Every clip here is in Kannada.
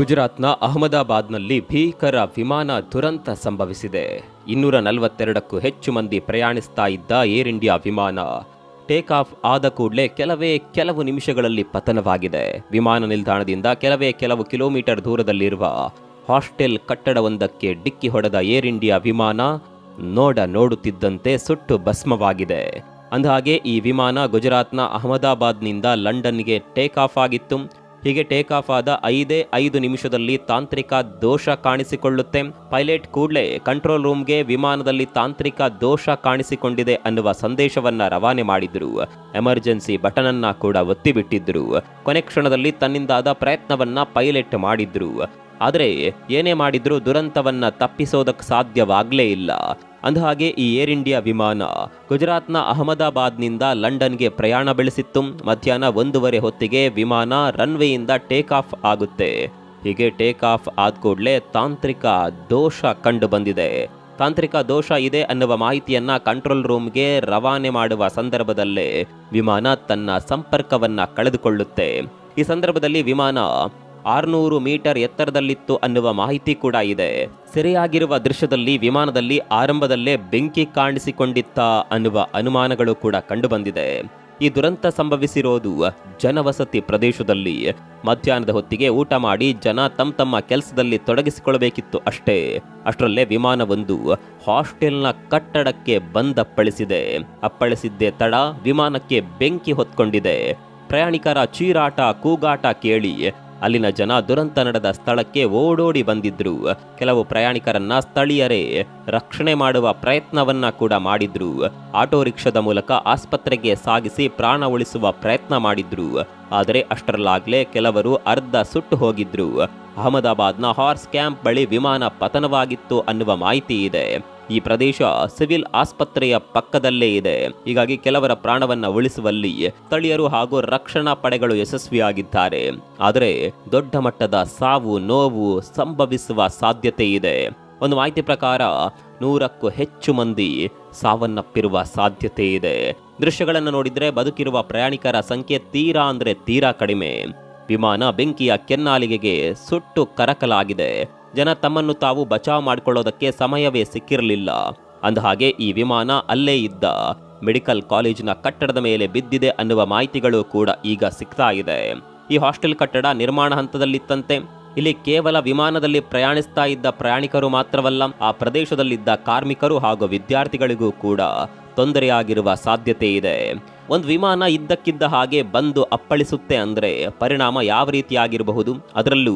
ಗುಜರಾತ್ನ ಅಹಮದಾಬಾದ್ನಲ್ಲಿ ಭೀಕರ ವಿಮಾನ ದುರಂತ ಸಂಭವಿಸಿದೆ. ಇನ್ನೂರ ನಲವತ್ತೆರಡಕ್ಕೂ ಹೆಚ್ಚು ಮಂದಿ ಪ್ರಯಾಣಿಸ್ತಾ ಇದ್ದ ಏರ್ ಇಂಡಿಯಾ ವಿಮಾನ ಟೇಕ್ ಆಫ್ ಆದ ಕೂಡಲೇ ಕೆಲವೇ ಕೆಲವು ನಿಮಿಷಗಳಲ್ಲಿ ಪತನವಾಗಿದೆ. ವಿಮಾನ ನಿಲ್ದಾಣದಿಂದ ಕೆಲವೇ ಕೆಲವು ಕಿಲೋಮೀಟರ್ ದೂರದಲ್ಲಿರುವ ಹಾಸ್ಟೆಲ್ ಕಟ್ಟಡವೊಂದಕ್ಕೆ ಡಿಕ್ಕಿ ಹೊಡೆದ ಏರ್ ಇಂಡಿಯಾ ವಿಮಾನ ನೋಡ ನೋಡುತ್ತಿದ್ದಂತೆ ಸುಟ್ಟು ಭಸ್ಮವಾಗಿದೆ. ಅಂದಹಾಗೆ, ಈ ವಿಮಾನ ಗುಜರಾತ್ನ ಅಹಮದಾಬಾದ್ನಿಂದ ಲಂಡನ್ಗೆ ಟೇಕ್ ಆಫ್ ಆಗಿತ್ತು. ಹೀಗೆ ಟೇಕ್ ಆಫ್ ಆದ ಐದೇ ಐದು ನಿಮಿಷದಲ್ಲಿ ತಾಂತ್ರಿಕ ದೋಷ ಕಾಣಿಸಿಕೊಳ್ಳುತ್ತೆ. ಪೈಲಟ್ ಕೂಡಲೇ ಕಂಟ್ರೋಲ್ ರೂಮ್ಗೆ ವಿಮಾನದಲ್ಲಿ ತಾಂತ್ರಿಕ ದೋಷ ಕಾಣಿಸಿಕೊಂಡಿದೆ ಅನ್ನುವ ಸಂದೇಶವನ್ನ ರವಾನೆ ಮಾಡಿದ್ರು. ಎಮರ್ಜೆನ್ಸಿ ಬಟನ್ ಅನ್ನ ಕೂಡ ಒತ್ತಿಬಿಟ್ಟಿದ್ರು. ಕೊನೆ ಕ್ಷಣದಲ್ಲಿ ತನ್ನಿಂದಾದ ಪ್ರಯತ್ನವನ್ನ ಪೈಲಟ್ ಮಾಡಿದ್ರು. ಆದರೆ ಏನೇ ಮಾಡಿದ್ರೂ ದುರಂತವನ್ನ ತಪ್ಪಿಸೋದಕ್ಕೆ ಸಾಧ್ಯವಾಗಲೇ ಇಲ್ಲ. ಅಂದಹಾಗೆ ಈ ಏರ್ ಇಂಡಿಯಾ ವಿಮಾನ ಗುಜರಾತ್ನ ಅಹಮದಾಬಾದ್ನಿಂದ ಲಂಡನ್ಗೆ ಪ್ರಯಾಣ ಬೆಳೆಸಿತ್ತು. ಮಧ್ಯಾಹ್ನ ಒಂದೂವರೆ ಹೊತ್ತಿಗೆ ವಿಮಾನ ರನ್ವೇಯಿಂದ ಟೇಕ್ ಆಫ್ ಆಗುತ್ತೆ. ಹೀಗೆ ಟೇಕ್ ಆಫ್ ಆದ ಕೂಡಲೇ ತಾಂತ್ರಿಕ ದೋಷ ಕಂಡು ಬಂದಿದೆ. ತಾಂತ್ರಿಕ ದೋಷ ಇದೆ ಅನ್ನುವ ಮಾಹಿತಿಯನ್ನ ಕಂಟ್ರೋಲ್ ರೂಮ್ಗೆ ರವಾನೆ ಮಾಡುವ ಸಂದರ್ಭದಲ್ಲೇ ವಿಮಾನ ತನ್ನ ಸಂಪರ್ಕವನ್ನ ಕಳೆದುಕೊಳ್ಳುತ್ತೆ. ಈ ಸಂದರ್ಭದಲ್ಲಿ ವಿಮಾನ ಆರ್ನೂರು ಮೀಟರ್ ಎತ್ತರದಲ್ಲಿತ್ತು ಅನ್ನುವ ಮಾಹಿತಿ ಕೂಡ ಇದೆ. ಸೆರೆಯಾಗಿರುವ ದೃಶ್ಯದಲ್ಲಿ ವಿಮಾನದಲ್ಲಿ ಆರಂಭದಲ್ಲೇ ಬೆಂಕಿ ಕಾಣಿಸಿಕೊಂಡಿತ್ತ ಅನ್ನುವ ಅನುಮಾನಗಳು ಕೂಡ ಕಂಡುಬಂದಿದೆ. ಈ ದುರಂತ ಸಂಭವಿಸಿರೋದು ಜನವಸತಿ ಪ್ರದೇಶದಲ್ಲಿ. ಮಧ್ಯಾಹ್ನದ ಹೊತ್ತಿಗೆ ಊಟ ಮಾಡಿ ಜನ ತಮ್ಮ ತಮ್ಮ ಕೆಲಸದಲ್ಲಿ ತೊಡಗಿಸಿಕೊಳ್ಳಬೇಕಿತ್ತು ಅಷ್ಟೇ. ಅಷ್ಟರಲ್ಲೇ ವಿಮಾನವೊಂದು ಹಾಸ್ಟೆಲ್ನ ಕಟ್ಟಡಕ್ಕೆ ಬಂದಪ್ಪಳಿಸಿದೆ ಅಪ್ಪಳಿಸಿದ್ದೇ ತಡ ವಿಮಾನಕ್ಕೆ ಬೆಂಕಿ ಹೊತ್ಕೊಂಡಿದೆ. ಪ್ರಯಾಣಿಕರ ಚೀರಾಟ, ಕೂಗಾಟ ಕೇಳಿ ಅಲ್ಲಿನ ಜನ ದುರಂತ ನಡೆದ ಸ್ಥಳಕ್ಕೆ ಓಡೋಡಿ ಬಂದಿದ್ರು. ಕೆಲವು ಪ್ರಯಾಣಿಕರನ್ನ ಸ್ಥಳೀಯರೇ ರಕ್ಷಣೆ ಮಾಡುವ ಪ್ರಯತ್ನವನ್ನ ಕೂಡ ಮಾಡಿದ್ರು. ಆಟೋ ರಿಕ್ಷಾದ ಮೂಲಕ ಆಸ್ಪತ್ರೆಗೆ ಸಾಗಿಸಿ ಪ್ರಾಣ ಉಳಿಸುವ ಪ್ರಯತ್ನ ಮಾಡಿದ್ರು. ಆದರೆ ಅಷ್ಟರಲ್ಲಾಗ್ಲೇ ಕೆಲವರು ಅರ್ಧ ಸುಟ್ಟು ಹೋಗಿದ್ರು. ಅಹಮದಾಬಾದ್ನ ಹಾರ್ಸ್ ಕ್ಯಾಂಪ್ ಬಳಿ ವಿಮಾನ ಪತನವಾಗಿತ್ತು ಅನ್ನುವ ಮಾಹಿತಿ ಇದೆ. ಈ ಪ್ರದೇಶ ಸಿವಿಲ್ ಆಸ್ಪತ್ರೆಯ ಪಕ್ಕದಲ್ಲೇ ಇದೆ. ಹೀಗಾಗಿ ಕೆಲವರ ಪ್ರಾಣವನ್ನ ಉಳಿಸುವಲ್ಲಿ ಸ್ಥಳೀಯರು ಹಾಗೂ ರಕ್ಷಣಾ ಪಡೆಗಳು ಯಶಸ್ವಿಯಾಗಿದ್ದಾರೆ. ಆದರೆ ದೊಡ್ಡ ಮಟ್ಟದ ಸಾವು, ನೋವು ಸಂಭವಿಸುವ ಸಾಧ್ಯತೆ ಇದೆ. ಒಂದು ಮಾಹಿತಿ ಪ್ರಕಾರ ನೂರಕ್ಕೂ ಹೆಚ್ಚು ಮಂದಿ ಸಾವನ್ನಪ್ಪಿರುವ ಸಾಧ್ಯತೆ ಇದೆ. ದೃಶ್ಯಗಳನ್ನು ನೋಡಿದರೆ ಬದುಕಿರುವ ಪ್ರಯಾಣಿಕರ ಸಂಖ್ಯೆ ತೀರಾ ಅಂದ್ರೆ ತೀರಾ ಕಡಿಮೆ. ವಿಮಾನ ಬೆಂಕಿಯ ಕೆನ್ನಾಲಿಗೆಗೆ ಸುಟ್ಟು ಕರಕಲಾಗಿದೆ. ಜನ ತಮ್ಮನ್ನು ತಾವು ಬಚಾವ್ ಮಾಡಿಕೊಳ್ಳೋದಕ್ಕೆ ಸಮಯವೇ ಸಿಕ್ಕಿರಲಿಲ್ಲ. ಅಂದಹಾಗೆ ಈ ವಿಮಾನ ಅಲ್ಲೇ ಇದ್ದ. ಮೆಡಿಕಲ್ ಕಾಲೇಜಿನ ಕಟ್ಟಡದ ಮೇಲೆ ಬಿದ್ದಿದೆ ಅನ್ನುವ ಮಾಹಿತಿಗಳು ಕೂಡ ಈಗ ಸಿಗ್ತಾ ಇದೆ. ಈ ಹಾಸ್ಟೆಲ್ ಕಟ್ಟಡ ನಿರ್ಮಾಣ ಹಂತದಲ್ಲಿತ್ತಂತೆ. ಇಲ್ಲಿ ಕೇವಲ ವಿಮಾನದಲ್ಲಿ ಪ್ರಯಾಣಿಸ್ತಾ ಇದ್ದ ಪ್ರಯಾಣಿಕರು ಮಾತ್ರವಲ್ಲ, ಆ ಪ್ರದೇಶದಲ್ಲಿದ್ದ ಕಾರ್ಮಿಕರು ಹಾಗೂ ವಿದ್ಯಾರ್ಥಿಗಳಿಗೂ ಕೂಡ ತೊಂದರೆಯಾಗಿರುವ ಸಾಧ್ಯತೆ ಇದೆ. ಒಂದು ವಿಮಾನ ಇದ್ದಕ್ಕಿದ್ದ ಹಾಗೆ ಬಂದು ಅಪ್ಪಳಿಸುತ್ತೆ ಅಂದರೆ ಪರಿಣಾಮ ಯಾವ ರೀತಿಯಾಗಿರಬಹುದು? ಅದರಲ್ಲೂ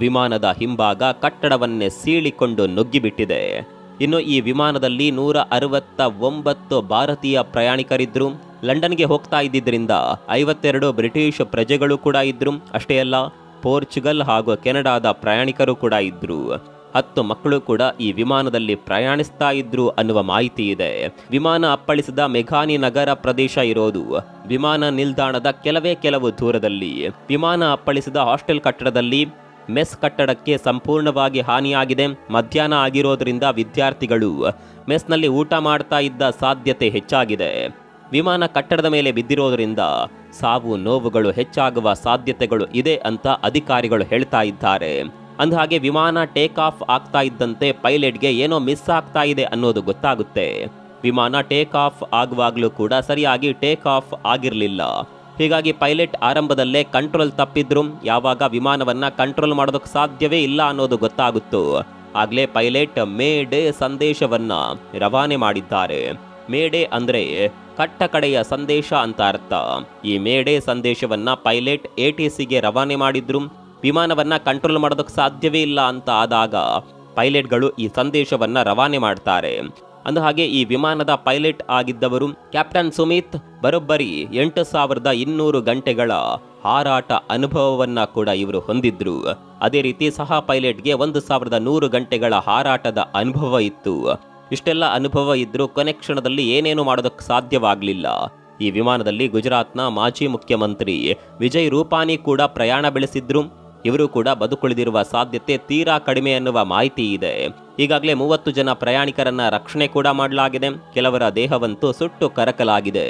ವಿಮಾನದ ಹಿಂಭಾಗ ಕಟ್ಟಡವನ್ನೇ ಸೀಳಿಕೊಂಡು ನುಗ್ಗಿಬಿಟ್ಟಿದೆ. ಇನ್ನು ಈ ವಿಮಾನದಲ್ಲಿ ನೂರ ಅರವತ್ತ ಒಂಬತ್ತು ಭಾರತೀಯ ಪ್ರಯಾಣಿಕರಿದ್ದರು ಲಂಡನ್ಗೆ ಹೋಗ್ತಾ ಇದ್ದಿದ್ದರಿಂದ ಐವತ್ತೆರಡು ಬ್ರಿಟಿಷ್ ಪ್ರಜೆಗಳು ಕೂಡ ಇದ್ರು. ಅಷ್ಟೇ ಅಲ್ಲ ಪೋರ್ಚುಗಲ್ ಹಾಗೂ ಕೆನಡಾದ ಪ್ರಯಾಣಿಕರು ಕೂಡ ಇದ್ದರು ಹತ್ತು ಮಕ್ಕಳು ಕೂಡ ಈ ವಿಮಾನದಲ್ಲಿ ಪ್ರಯಾಣಿಸ್ತಾ ಇದ್ರು ಅನ್ನುವ ಮಾಹಿತಿ ಇದೆ. ವಿಮಾನ ಅಪ್ಪಳಿಸಿದ ಮೆಘಾನಿ ನಗರ ಪ್ರದೇಶ ಇರೋದು. ವಿಮಾನ ನಿಲ್ದಾಣದ ಕೆಲವೇ ಕೆಲವು ದೂರದಲ್ಲಿ. ವಿಮಾನ ಅಪ್ಪಳಿಸಿದ ಹಾಸ್ಟೆಲ್ ಕಟ್ಟಡದಲ್ಲಿ ಮೆಸ್ ಕಟ್ಟಡಕ್ಕೆ ಸಂಪೂರ್ಣವಾಗಿ ಹಾನಿಯಾಗಿದೆ. ಮಧ್ಯಾಹ್ನ ಆಗಿರೋದ್ರಿಂದ ವಿದ್ಯಾರ್ಥಿಗಳು ಮೆಸ್ನಲ್ಲಿ ಊಟ ಮಾಡ್ತಾ ಇದ್ದ ಸಾಧ್ಯತೆ ಹೆಚ್ಚಾಗಿದೆ. ವಿಮಾನ ಕಟ್ಟಡದ ಮೇಲೆ ಬಿದ್ದಿರೋದರಿಂದ ಸಾವು, ನೋವುಗಳು ಹೆಚ್ಚಾಗುವ ಸಾಧ್ಯತೆಗಳು ಇದೆ ಅಂತ ಅಧಿಕಾರಿಗಳು ಹೇಳ್ತಾ ಇದ್ದಾರೆ. ಅಂದಹಾಗೆ ವಿಮಾನ ಟೇಕ್ ಆಫ್ ಆಗ್ತಾ ಇದ್ದಂತೆ ಪೈಲಟ್ಗೆ ಏನೋ ಮಿಸ್ ಆಗ್ತಾ ಇದೆ ಅನ್ನೋದು ಗೊತ್ತಾಗುತ್ತೆ. ವಿಮಾನ ಟೇಕ್ ಆಫ್ ಆಗುವಾಗಲೂ ಕೂಡ ಸರಿಯಾಗಿ ಟೇಕ್ ಆಫ್ ಆಗಿರಲಿಲ್ಲ. ಹೀಗಾಗಿ ಪೈಲಟ್ ಆರಂಭದಲ್ಲೇ ಕಂಟ್ರೋಲ್ ತಪ್ಪಿದ್ರು. ಯಾವಾಗ ವಿಮಾನವನ್ನ ಕಂಟ್ರೋಲ್ ಮಾಡೋದಕ್ಕೆ ಸಾಧ್ಯವೇ ಇಲ್ಲ ಅನ್ನೋದು ಗೊತ್ತಾಗುತ್ತು. ಆಗ್ಲೇ ಪೈಲಟ್ ಮೇ ಡೇ ಸಂದೇಶವನ್ನ ರವಾನೆ ಮಾಡಿದ್ದಾರೆ. ಮೇ ಡೇ ಅಂದ್ರೆ ಕಟ್ಟ ಕಡೆಯ ಸಂದೇಶ ಅಂತ ಅರ್ಥ. ಈ ಮೇಡೆ ಸಂದೇಶವನ್ನ ಪೈಲಟ್ ಎಟಿಸಿಗೆ ರವಾನೆ ಮಾಡಿದ್ರು. ವಿಮಾನವನ್ನ ಕಂಟ್ರೋಲ್ ಮಾಡೋದಕ್ಕೆ ಸಾಧ್ಯವೇ ಇಲ್ಲ ಅಂತ ಆದಾಗ ಪೈಲಟ್ಗಳು ಈ ಸಂದೇಶವನ್ನ ರವಾನೆ ಮಾಡ್ತಾರೆ. ಅಂದ ಹಾಗೆ ಈ ವಿಮಾನದ ಪೈಲಟ್ ಆಗಿದ್ದವರು ಕ್ಯಾಪ್ಟನ್ ಸುಮಿತ್ ಬರೋಬ್ಬರಿ ಎಂಟು ಸಾವಿರದ ಇನ್ನೂರು ಗಂಟೆಗಳ ಹಾರಾಟ ಅನುಭವವನ್ನ ಕೂಡ ಇವರು ಹೊಂದಿದ್ರು. ಅದೇ ರೀತಿ ಸಹ ಪೈಲಟ್ಗೆ ಒಂದು ಸಾವಿರದ ನೂರು ಗಂಟೆಗಳ ಹಾರಾಟದ ಅನುಭವ ಇತ್ತು. ಇಷ್ಟೆಲ್ಲ ಅನುಭವ ಇದ್ದರೂ ಕೊನೆ ಕ್ಷಣದಲ್ಲಿ ಏನೇನು ಮಾಡೋದಕ್ಕೆ ಸಾಧ್ಯವಾಗಲಿಲ್ಲ. ಈ ವಿಮಾನದಲ್ಲಿ ಗುಜರಾತ್ನ ಮಾಜಿ ಮುಖ್ಯಮಂತ್ರಿ ವಿಜಯ್ ರೂಪಾನಿ ಕೂಡ ಪ್ರಯಾಣ ಬೆಳೆಸಿದ್ರು. ಇವರು ಕೂಡ ಬದುಕುಳಿದಿರುವ ಸಾಧ್ಯತೆ ತೀರಾ ಕಡಿಮೆ ಅನ್ನುವ ಮಾಹಿತಿ ಇದೆ. ಈಗಾಗಲೇ ಮೂವತ್ತು ಜನ ಪ್ರಯಾಣಿಕರನ್ನ ರಕ್ಷಣೆ ಕೂಡ ಮಾಡಲಾಗಿದೆ. ಕೆಲವರ ದೇಹವಂತೂ ಸುಟ್ಟು ಕರಕಲಾಗಿದೆ.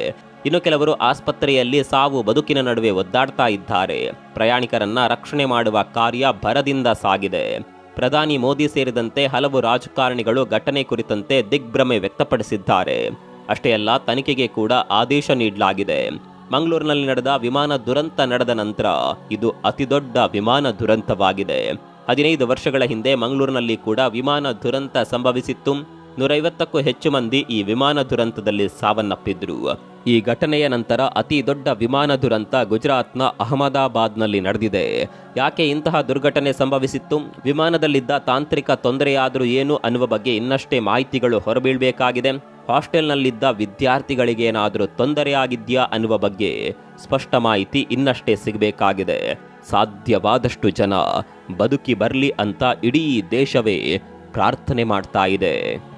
ಇನ್ನು ಕೆಲವರು ಆಸ್ಪತ್ರೆಯಲ್ಲಿ ಸಾವು ಬದುಕಿನ ನಡುವೆ ಒದ್ದಾಡ್ತಾ ಇದ್ದಾರೆ. ಪ್ರಯಾಣಿಕರನ್ನ ರಕ್ಷಣೆ ಮಾಡುವ ಕಾರ್ಯ ಭರದಿಂದ ಸಾಗಿದೆ. ಪ್ರಧಾನಿ ಮೋದಿ ಸೇರಿದಂತೆ ಹಲವು ರಾಜಕಾರಣಿಗಳು ಘಟನೆ ಕುರಿತಂತೆ ದಿಗ್ಭ್ರಮೆ ವ್ಯಕ್ತಪಡಿಸಿದ್ದಾರೆ. ಅಷ್ಟೇ ಅಲ್ಲ, ತನಿಖೆಗೆ ಕೂಡ ಆದೇಶ ನೀಡಲಾಗಿದೆ. ಮಂಗಳೂರಿನಲ್ಲಿ ನಡೆದ ವಿಮಾನ ದುರಂತ ನಡೆದ ನಂತರ ಇದು ಅತಿದೊಡ್ಡ ವಿಮಾನ ದುರಂತವಾಗಿದೆ. ಹದಿನೈದು ವರ್ಷಗಳ ಹಿಂದೆ ಮಂಗಳೂರಿನಲ್ಲಿ ಕೂಡ ವಿಮಾನ ದುರಂತ ಸಂಭವಿಸಿತ್ತು. ನೂರೈವತ್ತಕ್ಕೂ ಹೆಚ್ಚು ಮಂದಿ ಈ ವಿಮಾನ ದುರಂತದಲ್ಲಿ ಸಾವನ್ನಪ್ಪಿದ್ರು. ಈ ಘಟನೆಯ ನಂತರ ಅತಿ ದೊಡ್ಡ ವಿಮಾನ ದುರಂತ ಗುಜರಾತ್ನ ಅಹಮದಾಬಾದ್ನಲ್ಲಿ ನಡೆದಿದೆ. ಯಾಕೆ ಇಂತಹ ದುರ್ಘಟನೆ ಸಂಭವಿಸಿತ್ತು? ವಿಮಾನದಲ್ಲಿದ್ದ ತಾಂತ್ರಿಕ ತೊಂದರೆಯಾದರೂ ಏನು ಅನ್ನುವ ಬಗ್ಗೆ ಇನ್ನಷ್ಟೇ ಮಾಹಿತಿಗಳು ಹೊರಬೀಳಬೇಕಾಗಿದೆ. ಹಾಸ್ಟೆಲ್ನಲ್ಲಿದ್ದ ವಿದ್ಯಾರ್ಥಿಗಳಿಗೇನಾದರೂ ತೊಂದರೆಯಾಗಿದ್ಯಾ ಅನ್ನುವ ಬಗ್ಗೆ ಸ್ಪಷ್ಟ ಮಾಹಿತಿ ಇನ್ನಷ್ಟೇ ಸಿಗಬೇಕಾಗಿದೆ. ಸಾಧ್ಯವಾದಷ್ಟು ಜನ ಬದುಕಿ ಬರಲಿ ಅಂತ ಇಡೀ ದೇಶವೇ ಪ್ರಾರ್ಥನೆ ಮಾಡ್ತಾ ಇದೆ.